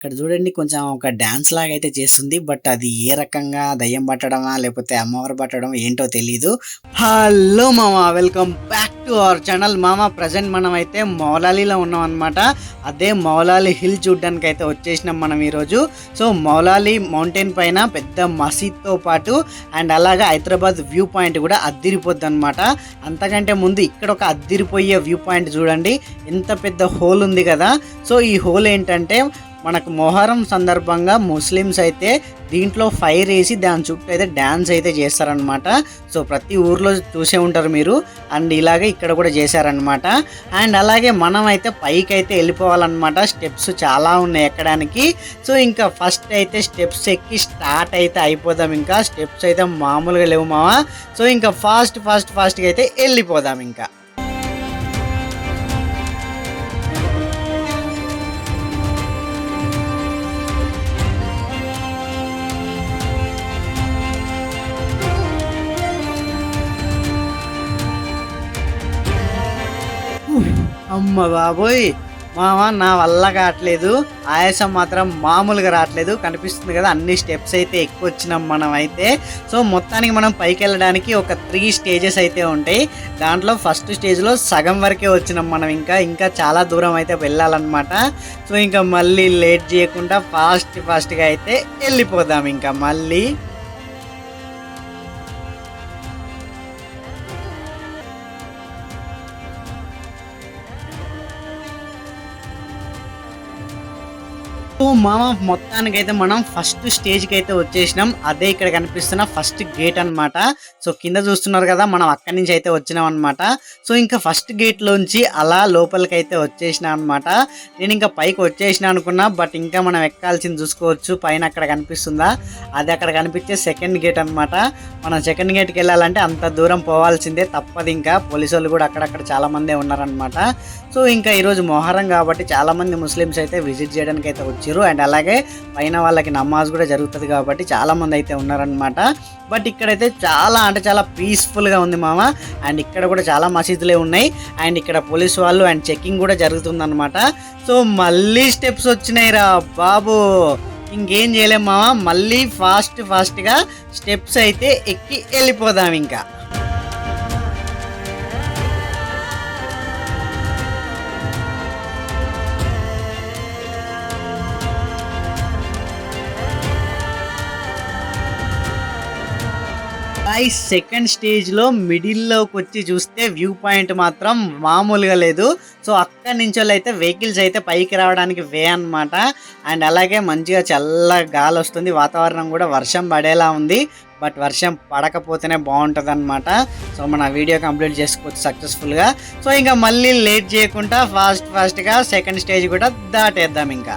ఇక్కడ చూడండి కొంచెం ఒక డ్యాన్స్ లాగా అయితే చేస్తుంది. బట్ అది ఏ రకంగా దయ్యం పట్టడమా లేకపోతే అమ్మవారు పట్టడం ఏంటో తెలీదు. హలో మామ welcome back to our channel మామ ప్రజెంట్ మనం అయితే మౌలాలీలో ఉన్నాం అనమాట అదే మౌలాలి హిల్ చూడడానికి అయితే వచ్చేసినాం మనం ఈరోజు. సో మౌలాలి మౌంటైన్ పైన పెద్ద మసీద్తో పాటు అండ్ అలాగే హైదరాబాద్ వ్యూ పాయింట్ కూడా అద్దిరిపోద్ది అనమాట అంతకంటే ముందు ఇక్కడ ఒక అద్దిరిపోయే వ్యూ పాయింట్ చూడండి. ఎంత పెద్ద హోల్ ఉంది కదా. సో ఈ హోల్ ఏంటంటే మనకు మొహరం సందర్భంగా ముస్లిమ్స్ అయితే దీంట్లో ఫైర్ వేసి దాని చుట్టూ అయితే డ్యాన్స్ అయితే చేస్తారనమాట సో ప్రతి ఊర్లో చూసే ఉంటారు మీరు. అండ్ ఇలాగే ఇక్కడ కూడా చేశారనమాట అండ్ అలాగే మనం అయితే పైకి అయితే వెళ్ళిపోవాలన్నమాట. స్టెప్స్ చాలా ఉన్నాయి ఎక్కడానికి. సో ఇంకా ఫస్ట్ అయితే స్టెప్స్ ఎక్కి స్టార్ట్ అయితే అయిపోదాం ఇంకా. స్టెప్స్ అయితే మామూలుగా లేవు మావా. సో ఇంకా ఫాస్ట్ ఫాస్ట్ ఫాస్ట్గా అయితే వెళ్ళిపోదాం ఇంకా. అమ్మ బాబోయ్. మామ నా వల్ల కావట్లేదు. ఆయాసం మాత్రం మామూలుగా రావట్లేదు. కనిపిస్తుంది కదా అన్ని స్టెప్స్ అయితే ఎక్కువ వచ్చినాం మనం అయితే. సో మొత్తానికి మనం పైకి వెళ్ళడానికి ఒక త్రీ స్టేజెస్ అయితే ఉంటాయి. దాంట్లో ఫస్ట్ స్టేజ్లో సగం వరకే వచ్చినాం మనం ఇంకా. ఇంకా చాలా దూరం అయితే వెళ్ళాలన్నమాట. సో ఇంకా మళ్ళీ లేట్ చేయకుండా ఫాస్ట్ ఫాస్ట్గా అయితే వెళ్ళిపోదాం ఇంకా మళ్ళీ. సో మామ మొత్తానికి అయితే మనం ఫస్ట్ స్టేజ్కి అయితే వచ్చేసినాం. అదే ఇక్కడ కనిపిస్తున్న ఫస్ట్ గేట్ అన్నమాట. సో కింద చూస్తున్నారు కదా మనం అక్కడి నుంచి అయితే వచ్చినాం అనమాట సో ఇంకా ఫస్ట్ గేట్ లోంచి అలా లోపలికి అయితే వచ్చేసిన అనమాట నేను ఇంకా పైకి వచ్చేసిన అనుకున్నా బట్ ఇంకా మనం ఎక్కాల్సింది చూసుకోవచ్చు. పైన అక్కడ కనిపిస్తుందా? అది అక్కడ కనిపించే సెకండ్ గేట్ అన్నమాట. మనం సెకండ్ గేట్కి వెళ్ళాలంటే అంత దూరం పోవాల్సిందే తప్పదు ఇంకా. పోలీసు వాళ్ళు కూడా అక్కడక్కడ చాలా మందే ఉన్నారనమాట సో ఇంకా ఈరోజు మొహరం కాబట్టి చాలా మంది ముస్లిమ్స్ అయితే విజిట్ చేయడానికి అయితే వచ్చారు అండ్ అలాగే పైన వాళ్ళకి నమాజ్ కూడా జరుగుతుంది కాబట్టి చాలామంది అయితే ఉన్నారనమాట బట్ ఇక్కడైతే చాలా అంటే చాలా పీస్ఫుల్గా ఉంది మామ. అండ్ ఇక్కడ కూడా చాలా మసీదులే ఉన్నాయి. అండ్ ఇక్కడ పోలీస్ వాళ్ళు అండ్ చెకింగ్ కూడా జరుగుతుందన్నమాట. సో మళ్ళీ స్టెప్స్ వచ్చినాయి రా బాబు. ఇంకేం చేయలేం మామ. మళ్ళీ ఫాస్ట్ ఫాస్ట్గా స్టెప్స్ అయితే ఎక్కి వెళ్ళిపోదాం ఇంకా. గాయ్స్ సెకండ్ స్టేజ్లో మిడిల్లోకి వచ్చి చూస్తే వ్యూ పాయింట్ మాత్రం మామూలుగా లేదు. సో అక్కడి నుంచి అయితే వెహికల్స్ అయితే పైకి రావడానికి వే అన్నమాట. అండ్ అలాగే మంచిగా చల్ల గాలి వస్తుంది వాతావరణం కూడా వర్షం పడేలా ఉంది. బట్ వర్షం పడకపోతేనే బాగుంటుంది అనమాట సో మన వీడియో కంప్లీట్ చేసుకోవచ్చు సక్సెస్ఫుల్గా. సో ఇంకా మళ్ళీ లేట్ చేయకుండా ఫాస్ట్ ఫాస్ట్గా సెకండ్ స్టేజ్ కూడా దాటేద్దాం ఇంకా.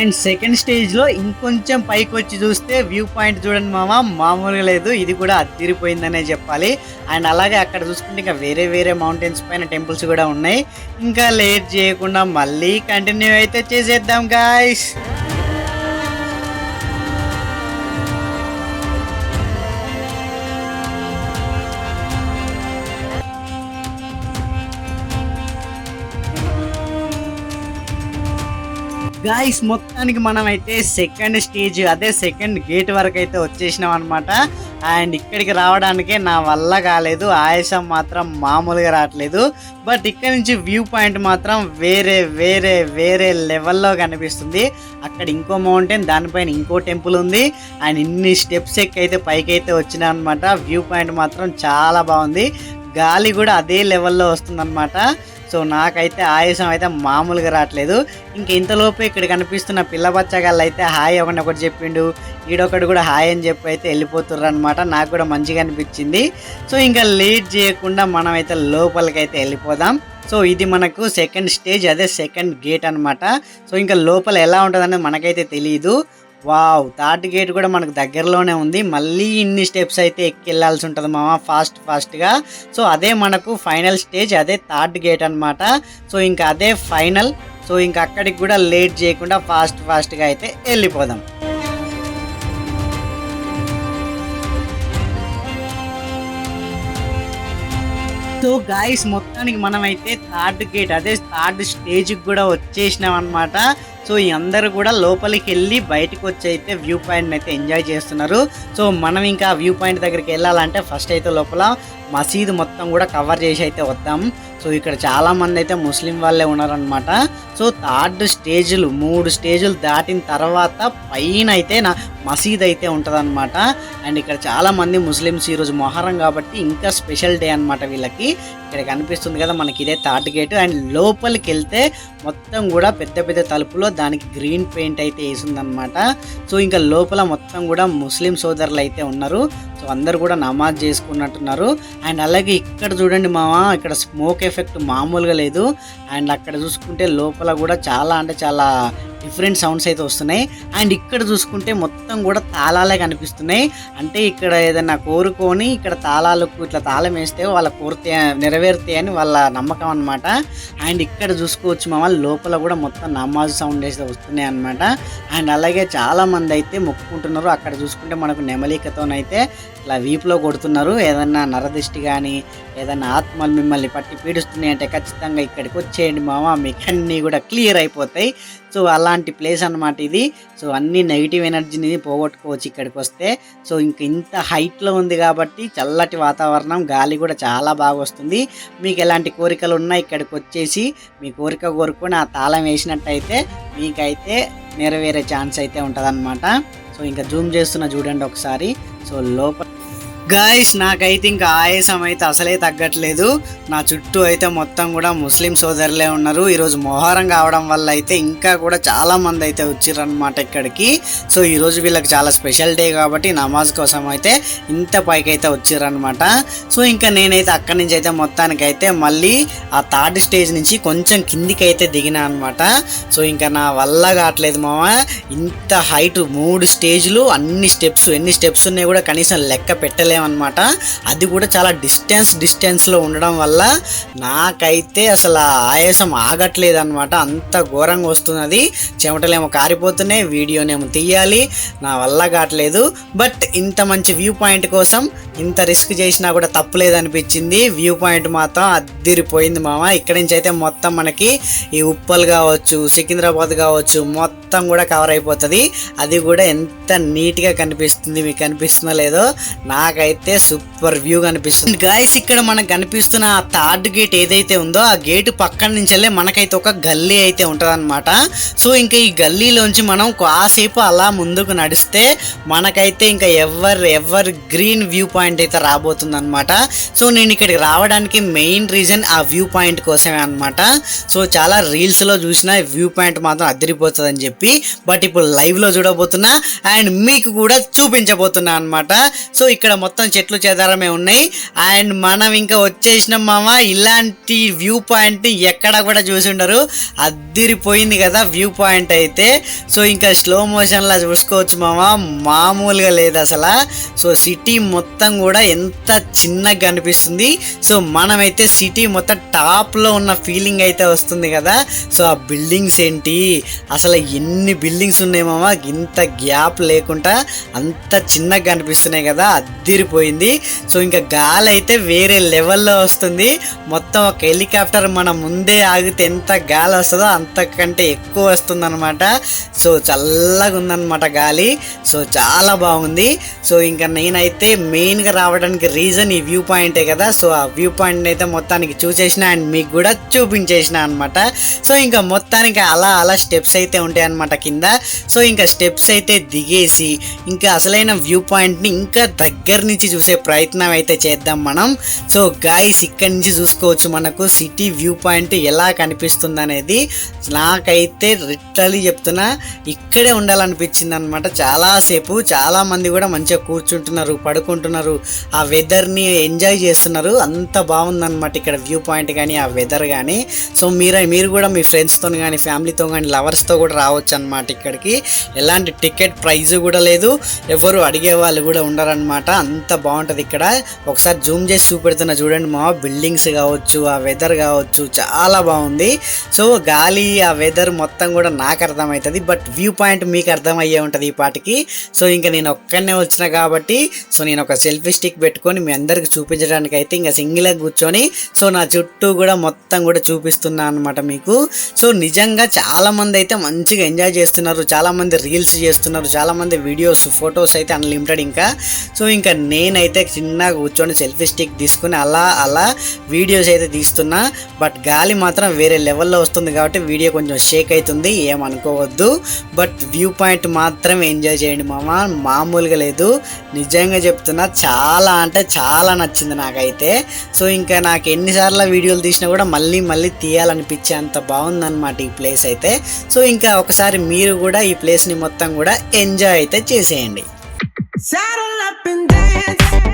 అండ్ సెకండ్ స్టేజ్లో ఇంకొంచెం పైకి వచ్చి చూస్తే వ్యూ పాయింట్ చూడండి మామ మామూలుగా లేదు. ఇది కూడా అదిరిపోయిందనే చెప్పాలి. అండ్ అలాగే అక్కడ చూసుకుంటే ఇంకా వేరే వేరే మౌంటైన్స్ పైన టెంపుల్స్ కూడా ఉన్నాయి. ఇంకా లేట్ చేయకుండా మళ్ళీ కంటిన్యూ అయితే చేసేద్దాం గాయస్ గాయస్ మొత్తానికి మనం అయితే సెకండ్ స్టేజ్ అదే సెకండ్ గేట్ వరకు అయితే వచ్చేసినాం అనమాట అండ్ ఇక్కడికి రావడానికే నా వల్ల కాలేదు. ఆయాసం మాత్రం మామూలుగా రావట్లేదు. బట్ ఇక్కడ నుంచి వ్యూ పాయింట్ మాత్రం వేరే వేరే వేరే లెవెల్లో కనిపిస్తుంది. అక్కడ ఇంకో మౌంటైన్ దానిపైన ఇంకో టెంపుల్ ఉంది. అండ్ ఇన్ని స్టెప్స్ ఎక్కి అయితే పైకి అయితే వచ్చినాయి అనమాట వ్యూ పాయింట్ మాత్రం చాలా బాగుంది. గాలి కూడా అదే లెవెల్లో వస్తుందన్నమాట. సో నాకైతే ఆయాసం అయితే మామూలుగా రావట్లేదు. ఇంక ఇంతలోపు ఇక్కడ కనిపిస్తున్న పిల్ల బచ్చగాళ్ళు అయితే హాయ్ ఒకటి ఒకటి చెప్పిండు. ఈడొకటి కూడా హాయ్ అని చెప్పి అయితే వెళ్ళిపోతుర్రు అనమాట నాకు కూడా మంచిగా అనిపించింది. సో ఇంకా లేట్ చేయకుండా మనం అయితే లోపలికి అయితే వెళ్ళిపోదాం. సో ఇది మనకు సెకండ్ స్టేజ్ అదే సెకండ్ గేట్ అనమాట సో ఇంకా లోపల ఎలా ఉంటుంది మనకైతే తెలియదు వావ్ థర్డ్ గేట్ కూడా మనకు దగ్గరలోనే ఉంది. మళ్ళీ ఇన్ని స్టెప్స్ అయితే ఎక్కెళ్ళాల్సి ఉంటుంది మామ ఫాస్ట్ ఫాస్ట్గా. సో అదే మనకు ఫైనల్ స్టేజ్ అదే థర్డ్ గేట్ అనమాట సో ఇంకా అదే ఫైనల్. సో ఇంకా అక్కడికి కూడా లేట్ చేయకుండా ఫాస్ట్ ఫాస్ట్గా అయితే వెళ్ళిపోదాం. సో గాయస్ మొత్తానికి మనమైతే థర్డ్ గేట్ అదే థర్డ్ స్టేజ్కి కూడా వచ్చేసినాం అనమాట సో ఈ అందరూ కూడా లోపలికి వెళ్ళి బయటకు వచ్చి అయితే వ్యూ పాయింట్ అయితే ఎంజాయ్ చేస్తున్నారు. సో మనం ఇంకా వ్యూ పాయింట్ దగ్గరికి వెళ్ళాలంటే ఫస్ట్ అయితే లోపల మసీదు మొత్తం కూడా కవర్ చేసి అయితే వద్దాం. సో ఇక్కడ చాలా మంది అయితే ముస్లిం వాళ్ళే ఉన్నారనమాట సో థర్డ్ స్టేజ్లు మూడు స్టేజ్లు దాటిన తర్వాత పైన అయితే నా మసీద్ అయితే ఉంటుందన్నమాట. అండ్ ఇక్కడ చాలామంది ముస్లిమ్స్ ఈరోజు మొహరం కాబట్టి ఇంకా స్పెషల్ డే అన్నమాట వీళ్ళకి. ఇక్కడ కనిపిస్తుంది కదా మనకి ఇదే థర్డ్ గేట్. అండ్ లోపలికి వెళ్తే మొత్తం కూడా పెద్ద పెద్ద తలుపులో దానికి గ్రీన్ పెయింట్ అయితే వేసిందనమాట సో ఇంకా లోపల మొత్తం కూడా ముస్లిం సోదరులు అయితే ఉన్నారు. సో అందరు కూడా నమాజ్ చేసుకున్నట్టున్నారు. అండ్ అలాగే ఇక్కడ చూడండి మామ ఇక్కడ స్మోక్ ఎఫెక్ట్ మామూలుగా లేదు. అండ్ అక్కడ చూసుకుంటే లోపల కూడా చాలా అంటే చాలా డిఫరెంట్ సౌండ్స్ అయితే వస్తున్నాయి. అండ్ ఇక్కడ చూసుకుంటే మొత్తం కూడా తాళాలే కనిపిస్తున్నాయి. అంటే ఇక్కడ ఏదైనా కోరుకొని ఇక్కడ తాళాలకు ఇట్లా తాళం వేస్తే వాళ్ళ కోరితే నెరవేరుతాయని వాళ్ళ నమ్మకం అనమాట అండ్ ఇక్కడ చూసుకోవచ్చు మామ లోపల కూడా మొత్తం నమాజ్ సౌండ్ అయితే వస్తున్నాయి అనమాట అండ్ అలాగే చాలామంది అయితే మొక్కుకుంటున్నారు. అక్కడ చూసుకుంటే మనకు నెమలికతోనైతే ఇట్లా వీపులో కొడుతున్నారు. ఏదన్నా నరదిష్టి కానీ ఏదన్నా ఆత్మలు మిమ్మల్ని పట్టి పీడిస్తున్నాయి అంటే ఖచ్చితంగా ఇక్కడికి వచ్చేయండి మామ. మీకు అన్నీ కూడా క్లియర్ అయిపోతాయి. సో అలా అలాంటి ప్లేస్ అనమాట ఇది. సో అన్ని నెగిటివ్ ఎనర్జీని పోగొట్టుకోవచ్చు ఇక్కడికి వస్తే. సో ఇంక ఇంత హైట్లో ఉంది కాబట్టి చల్లటి వాతావరణం గాలి కూడా చాలా బాగా వస్తుంది. మీకు ఎలాంటి కోరికలు ఉన్నా ఇక్కడికి వచ్చేసి మీ కోరిక కోరుకొని ఆ తాళం వేసినట్టయితే మీకైతే నెరవేరే ఛాన్స్ అయితే ఉంటుందన్నమాట. సో ఇంకా జూమ్ చేస్తున్న చూడండి ఒకసారి. సో లోపల గాయస్ నాకైతే ఇంకా ఆయాసం అయితే అసలే తగ్గట్లేదు. నా చుట్టూ అయితే మొత్తం కూడా ముస్లిం సోదరులే ఉన్నారు. ఈరోజు మొహరం కావడం వల్ల అయితే ఇంకా కూడా చాలా మంది అయితే వచ్చారనమాట ఇక్కడికి. సో ఈరోజు వీళ్ళకి చాలా స్పెషల్ డే కాబట్టి నమాజ్ కోసం అయితే ఇంత పైకి అయితే వచ్చారనమాట సో ఇంకా నేనైతే అక్కడి నుంచి అయితే మొత్తానికి అయితే మళ్ళీ ఆ థర్డ్ స్టేజ్ నుంచి కొంచెం కిందికి అయితే దిగినా అనమాట సో ఇంకా నా వల్ల కావట్లేదు మామ. ఇంత హైట్ మూడు స్టేజ్లు అన్ని స్టెప్స్ ఎన్ని స్టెప్స్ ఉన్నాయి కూడా కనీసం లెక్క అనమాట అది కూడా చాలా డిస్టెన్స్ డిస్టెన్స్లో ఉండడం వల్ల నాకైతే అసలు ఆయాసం ఆగట్లేదు అనమాట అంత ఘోరంగా వస్తున్నది. చెమటలేమో కారిపోతున్నాయి. వీడియోనేమో తీయాలి. నా వల్ల కావట్లేదు. బట్ ఇంత మంచి వ్యూ పాయింట్ కోసం ఇంత రిస్క్ చేసినా కూడా తప్పులేదు అనిపించింది వ్యూ పాయింట్ మాత్రం అద్దిరిపోయింది మామ. ఇక్కడి నుంచి అయితే మొత్తం మనకి ఈ ఉప్పల్ కావచ్చు సికింద్రాబాద్ కావచ్చు మొత్తం కూడా కవర్ అయిపోతుంది. అది కూడా ఎంత నీట్గా కనిపిస్తుంది మీకు కనిపిస్తుందో లేదో నాకైతే అయితే సూపర్ వ్యూ కనిపిస్తుంది. గాయస్ ఇక్కడ మనకు కనిపిస్తున్న ఆ థర్డ్ గేట్ ఏదైతే ఉందో ఆ గేట్ పక్కన నుంచి వెళ్ళే మనకైతే ఒక గల్లీ అయితే ఉంటుంది సో ఇంకా ఈ గల్లీలోంచి మనం కాసేపు అలా ముందుకు నడిస్తే మనకైతే ఇంకా ever evergreen view point అయితే రాబోతుంది అనమాట సో నేను ఇక్కడికి రావడానికి మెయిన్ రీజన్ ఆ వ్యూ పాయింట్ కోసమే అనమాట సో చాలా రీల్స్లో చూసిన వ్యూ పాయింట్ మాత్రం అదిరిపోతుంది అని చెప్పి బట్ ఇప్పుడు లైవ్లో చూడబోతున్నా అండ్ మీకు కూడా చూపించబోతున్నా అనమాట సో ఇక్కడ మొత్తం మొత్తం చెట్లు చెదారమే ఉన్నాయి. అండ్ మనం ఇంకా వచ్చేసినాం మామ ఇలాంటి వ్యూ పాయింట్ ఎక్కడ కూడా చూసి ఉండరు. అద్దిరిపోయింది కదా వ్యూ పాయింట్ అయితే. సో ఇంకా స్లో మోషన్లా చూసుకోవచ్చు మామ. మామూలుగా లేదు అసలు. సో సిటీ మొత్తం కూడా ఎంత చిన్నగా కనిపిస్తుంది సో మనమైతే సిటీ మొత్తం టాప్లో ఉన్న ఫీలింగ్ అయితే వస్తుంది కదా. సో ఆ బిల్డింగ్స్ ఏంటి? అసలు ఎన్ని బిల్డింగ్స్ ఉన్నాయి మామ? ఇంత గ్యాప్ లేకుండా అంత చిన్నగా కనిపిస్తున్నాయి కదా. అద్దిరిపోయింది సో ఇంకా గాలి అయితే వేరే లెవెల్లో వస్తుంది. మొత్తం ఒక హెలికాప్టర్ మన ముందే ఆగితే ఎంత గాలి వస్తుందో అంతకంటే ఎక్కువ వస్తుంది అనమాట సో చల్లగా ఉందన్నమాట గాలి. సో చాలా బాగుంది. సో ఇంకా నేనైతే మెయిన్గా రావడానికి రీజన్ ఈ వ్యూ పాయింటే కదా. సో ఆ వ్యూ పాయింట్ అయితే మొత్తానికి చూసేసిన అండ్ మీకు కూడా చూపించేసిన అనమాట సో ఇంకా మొత్తానికి అలా అలా స్టెప్స్ అయితే ఉంటాయన్నమాట కింద. సో ఇంకా స్టెప్స్ అయితే దిగేసి ఇంకా అసలైన వ్యూ పాయింట్ని ఇంకా దగ్గర నుంచి చూసే ప్రయత్నం అయితే చేద్దాం మనం. సో గాయస్ ఇక్కడి నుంచి చూసుకోవచ్చు మనకు సిటీ వ్యూ పాయింట్ ఎలా కనిపిస్తుంది అనేది నాకైతే రిట్టలీ చెప్తున్నా ఇక్కడే ఉండాలనిపించింది అనమాట చాలాసేపు చాలామంది కూడా మంచిగా కూర్చుంటున్నారు పడుకుంటున్నారు. ఆ వెదర్ని ఎంజాయ్ చేస్తున్నారు. అంత బాగుందన్నమాట ఇక్కడ వ్యూ పాయింట్ కానీ ఆ వెదర్ కానీ సో మీరు మీరు కూడా మీ ఫ్రెండ్స్తో కానీ ఫ్యామిలీతో కానీ లవర్స్తో కూడా రావచ్చు అనమాట ఇక్కడికి. ఎలాంటి టికెట్ ప్రైజ్ కూడా లేదు. ఎవరు అడిగే వాళ్ళు కూడా ఉండరనమాట అంత ఎంత బాగుంటది ఇక్కడ. ఒకసారి జూమ్ చేసి చూపెడుతున్నా చూడండి మా బిల్డింగ్స్ కావచ్చు ఆ వెదర్ కావచ్చు చాలా బాగుంది. సో గాలి ఆ వెదర్ మొత్తం కూడా నాకు అర్థమవుతుంది బట్ వ్యూ పాయింట్ మీకు అర్థమయ్యే ఉంటుంది ఈ పాటికి. సో ఇంకా నేను ఒక్కనే వచ్చిన కాబట్టి సో నేను ఒక సెల్ఫీ స్టిక్ పెట్టుకొని మీ అందరికి చూపించడానికి అయితే ఇంకా సింగిల్గా కూర్చొని సో నా చుట్టూ కూడా మొత్తం కూడా చూపిస్తున్నా అనమాట మీకు. సో నిజంగా చాలామంది అయితే మంచిగా ఎంజాయ్ చేస్తున్నారు చాలా మంది రీల్స్ చేస్తున్నారు చాలా మంది వీడియోస్ ఫొటోస్ అయితే అన్లిమిటెడ్ ఇంకా. సో ఇంకా నేనైతే చిన్నగా కూర్చొని సెల్ఫీ స్టిక్ తీసుకుని అలా అలా వీడియోస్ అయితే తీస్తున్నా. బట్ గాలి మాత్రం వేరే లెవెల్లో వస్తుంది కాబట్టి వీడియో కొంచెం షేక్ అవుతుంది ఏమనుకోవద్దు బట్ వ్యూ పాయింట్ మాత్రం ఎంజాయ్ చేయండి మామ మామూలుగా లేదు. నిజంగా చెప్తున్నా చాలా అంటే చాలా నచ్చింది నాకైతే. సో ఇంకా నాకు ఎన్నిసార్లు వీడియోలు తీసినా కూడా మళ్ళీ మళ్ళీ తీయాలనిపించే అంత బాగుందన్నమాట ఈ ప్లేస్ అయితే. సో ఇంకా ఒకసారి మీరు కూడా ఈ ప్లేస్ని మొత్తం కూడా ఎంజాయ్ అయితే చేసేయండి. Saddle up and dance.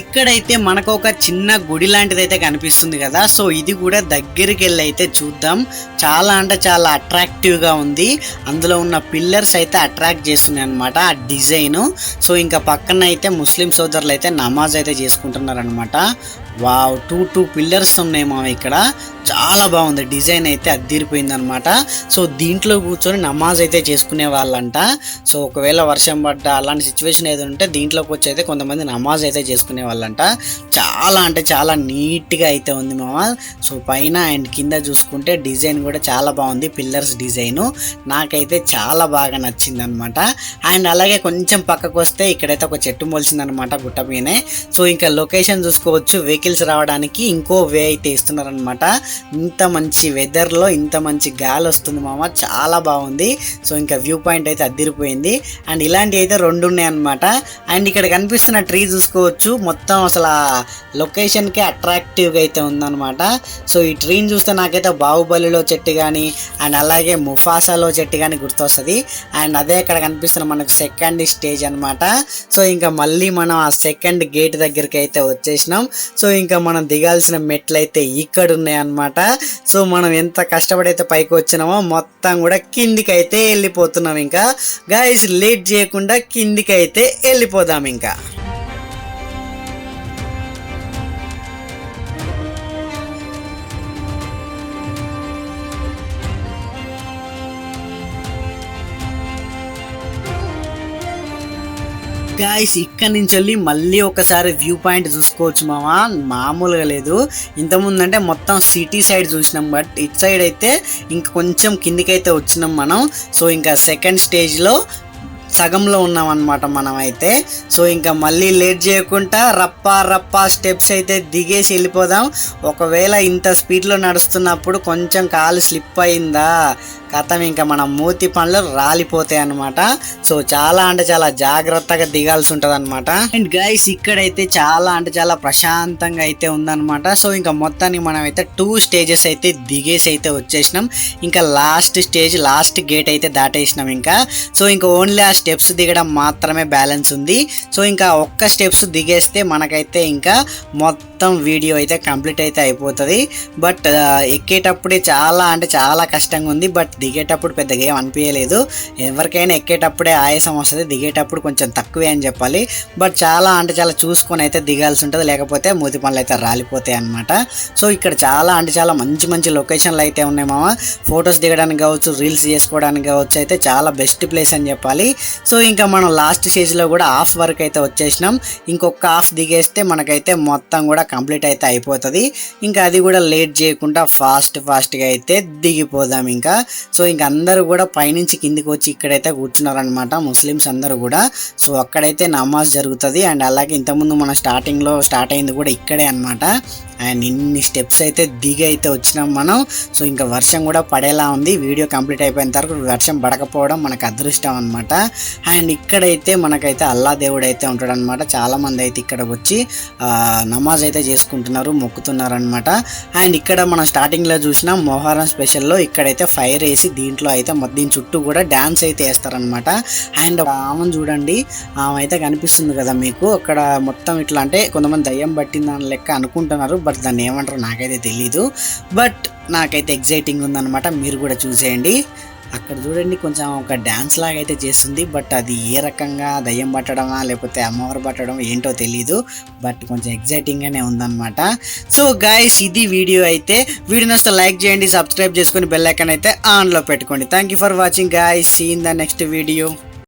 ఇక్కడైతే మనకు ఒక చిన్న గుడి లాంటిది అయితే కనిపిస్తుంది కదా. సో ఇది కూడా దగ్గరికి వెళ్ళి అయితే చూద్దాం. చాలా అంటే చాలా అట్రాక్టివ్గా ఉంది. అందులో ఉన్న పిల్లర్స్ అయితే అట్రాక్ట్ చేస్తున్నాయి అనమాట ఆ డిజైన్. సో ఇంకా పక్కన అయితే ముస్లిం సోదరులు అయితే నమాజ్ అయితే చేసుకుంటున్నారు అనమాట వావ్ టూ టూ పిల్లర్స్ ఉన్నాయి మామ ఇక్కడ. చాలా బాగుంది. డిజైన్ అయితే అద్దిరిపోయింది అనమాట సో దీంట్లో కూర్చొని నమాజ్ అయితే చేసుకునే వాళ్ళంట. సో ఒకవేళ వర్షం పడ్డ అలాంటి సిచ్యువేషన్ ఏదో ఉంటే దీంట్లోకి వచ్చి అయితే కొంతమంది నమాజ్ అయితే చేసుకునే వాళ్ళంట. చాలా అంటే చాలా నీట్గా అయితే ఉంది మామ. సో పైన అండ్ కింద చూసుకుంటే డిజైన్ కూడా చాలా బాగుంది. Pillars design. నాకైతే చాలా బాగా నచ్చింది అనమాట అండ్ అలాగే కొంచెం పక్కకు వస్తే ఇక్కడైతే ఒక చెట్టు మొలిచిందనమాట గుట్ట మీనే సో ఇంకా లొకేషన్ చూసుకోవచ్చు. వెహికల్స్ రావడానికి ఇంకో వే అయితే ఇస్తున్నారనమాట ఇంత మంచి వెదర్లో ఇంత మంచి గాలి వస్తుంది మామ. చాలా బాగుంది. సో ఇంకా వ్యూ పాయింట్ అయితే అద్దిరిపోయింది. అండ్ ఇలాంటివి అయితే రెండు ఉన్నాయన్నమాట అండ్ ఇక్కడ కనిపిస్తున్న ట్రీ చూసుకోవచ్చు. మొత్తం అసలు ఆ లొకేషన్కి అట్రాక్టివ్గా అయితే ఉందన్నమాట. సో ఈ ట్రీని చూస్తే నాకైతే బాహుబలిలో చెట్టు కానీ అండ్ అలాగే ముఫాసాలో చెట్టు కానీ గుర్తొస్తుంది. అండ్ అదే ఇక్కడ కనిపిస్తున్న మనకు సెకండ్ స్టేజ్ అన్నమాట. సో ఇంకా మళ్ళీ మనం ఆ సెకండ్ గేట్ దగ్గరికి అయితే వచ్చేసినాం. సో ఇంకా మనం దిగాల్సిన మెట్లు అయితే ఇక్కడ ఉన్నాయన్నమాట అనమాట సో మనం ఎంత కష్టపడి అయితే పైకి వచ్చినామో మొత్తం కూడా కిందికి అయితే వెళ్ళిపోతున్నాం ఇంకా. గాయస్ లేట్ చేయకుండా కిందికి అయితే వెళ్ళిపోదాం ఇంకా. గాయస్ ఇక్కడ నుంచి వెళ్ళి మళ్ళీ ఒకసారి వ్యూ పాయింట్ చూసుకోవచ్చు మామా. మామూలుగా లేదు. ఇంతకుముందు అంటే మొత్తం సిటీ సైడ్ చూసినాం బట్ ఇటు సైడ్ అయితే ఇంక కొంచెం కిందికైతే వచ్చినాం మనం. సో ఇంకా సెకండ్ స్టేజ్లో సగంలో ఉన్నాం అనమాట మనం అయితే సో ఇంకా మళ్ళీ లేట్ చేయకుండా రప్ప రప్ప స్టెప్స్ అయితే దిగేసి వెళ్ళిపోదాం. ఒకవేళ ఇంత స్పీడ్లో నడుస్తున్నప్పుడు కొంచెం కాలు స్లిప్ అయిందా? కథం ఇంకా మన మూతి పనులు రాలిపోతాయి అనమాట సో చాలా అంటే చాలా జాగ్రత్తగా దిగాల్సి ఉంటుంది అనమాట అండ్ గైస్ ఇక్కడైతే చాలా అంటే చాలా ప్రశాంతంగా అయితే ఉందన్నమాట. సో ఇంకా మొత్తానికి మనం అయితే టూ స్టేజెస్ అయితే దిగేసి అయితే వచ్చేసినాం. ఇంకా లాస్ట్ స్టేజ్ లాస్ట్ గేట్ అయితే దాటేసినాం ఇంకా. సో ఇంకా ఓన్లీ ఆ స్టెప్స్ దిగడం మాత్రమే బ్యాలెన్స్ ఉంది. సో ఇంకా ఒక్క స్టెప్స్ దిగేస్తే మనకైతే ఇంకా మొత్తం వీడియో అయితే కంప్లీట్ అయితే అయిపోతుంది. బట్ ఎక్కేటప్పుడే చాలా అంటే చాలా కష్టంగా ఉంది. బట్ దిగేటప్పుడు పెద్దగా ఏం అనిపించలేదు ఎవరికైనా ఎక్కేటప్పుడే ఆయాసం వస్తుంది. దిగేటప్పుడు కొంచెం తక్కువే అని చెప్పాలి. బట్ చాలా అంటే చాలా చూసుకొని అయితే దిగాల్సి ఉంటుంది. లేకపోతే మూతి పనులు అయితే రాలిపోతాయి అనమాట సో ఇక్కడ చాలా అంటే చాలా మంచి మంచి లొకేషన్లు అయితే ఉన్నాయి మామ. ఫొటోస్ దిగడానికి కావచ్చు రీల్స్ చేసుకోవడానికి కావచ్చు అయితే చాలా బెస్ట్ ప్లేస్ అని చెప్పాలి. సో ఇంకా మనం లాస్ట్ స్టేజ్లో కూడా హాఫ్ వరకు అయితే వచ్చేసినాం. ఇంకొక హాఫ్ దిగేస్తే మనకైతే మొత్తం కూడా కంప్లీట్ అయితే అయిపోతుంది. ఇంకా అది కూడా లేట్ చేయకుండా ఫాస్ట్ ఫాస్ట్గా అయితే దిగిపోదాం ఇంకా. సో ఇంకా అందరూ కూడా పైనుంచి కిందికి వచ్చి ఇక్కడైతే కూర్చున్నారనమాట ముస్లిమ్స్ అందరూ కూడా. సో అక్కడైతే నమాజ్ జరుగుతుంది. అండ్ అలాగే ఇంతకుముందు మన స్టార్టింగ్లో స్టార్ట్ అయింది కూడా ఇక్కడే అనమాట అండ్ ఇన్ని స్టెప్స్ అయితే దిగి అయితే వచ్చినాం మనం. సో ఇంకా వర్షం కూడా పడేలా ఉంది. వీడియో కంప్లీట్ అయిపోయిన తర్వాత వర్షం పడకపోవడం మనకు అదృష్టం అనమాట అండ్ ఇక్కడైతే మనకైతే అల్లా దేవుడు అయితే ఉంటాడు అనమాట అయితే ఇక్కడ వచ్చి నమాజ్ అయితే చేసుకుంటున్నారు మొక్కుతున్నారు అనమాట అండ్ ఇక్కడ మనం స్టార్టింగ్లో చూసిన మొహరం స్పెషల్లో ఇక్కడైతే ఫైర్ వేసి దీంట్లో అయితే మొత్తం దీని చుట్టూ కూడా డ్యాన్స్ అయితే వేస్తారనమాట అండ్ ఆమెను చూడండి ఆమె అయితే కనిపిస్తుంది కదా మీకు. అక్కడ మొత్తం ఇట్లా అంటే కొంతమంది దయ్యం పట్టింది అని లెక్క అనుకుంటున్నారు బట్ దాన్ని ఏమంటారు నాకైతే తెలీదు. బట్ నాకైతే ఎగ్జైటింగ్ ఉందన్నమాట. మీరు కూడా చూసేయండి. అక్కడ చూడండి కొంచెం ఒక డ్యాన్స్ లాగా అయితే చేస్తుంది బట్ అది ఏ రకంగా దయ్యం పట్టడమా లేకపోతే అమ్మవారు పట్టడం ఏంటో తెలీదు బట్ కొంచెం ఎగ్జైటింగ్గానే ఉందన్నమాట. సో గాయస్ ఇది వీడియో అయితే వీడియో నస్తే లైక్ చేయండి సబ్స్క్రైబ్ చేసుకొని బెల్ ఐకాన్ అయితే ఆన్లో పెట్టుకోండి. Thank you for watching guys see in the next video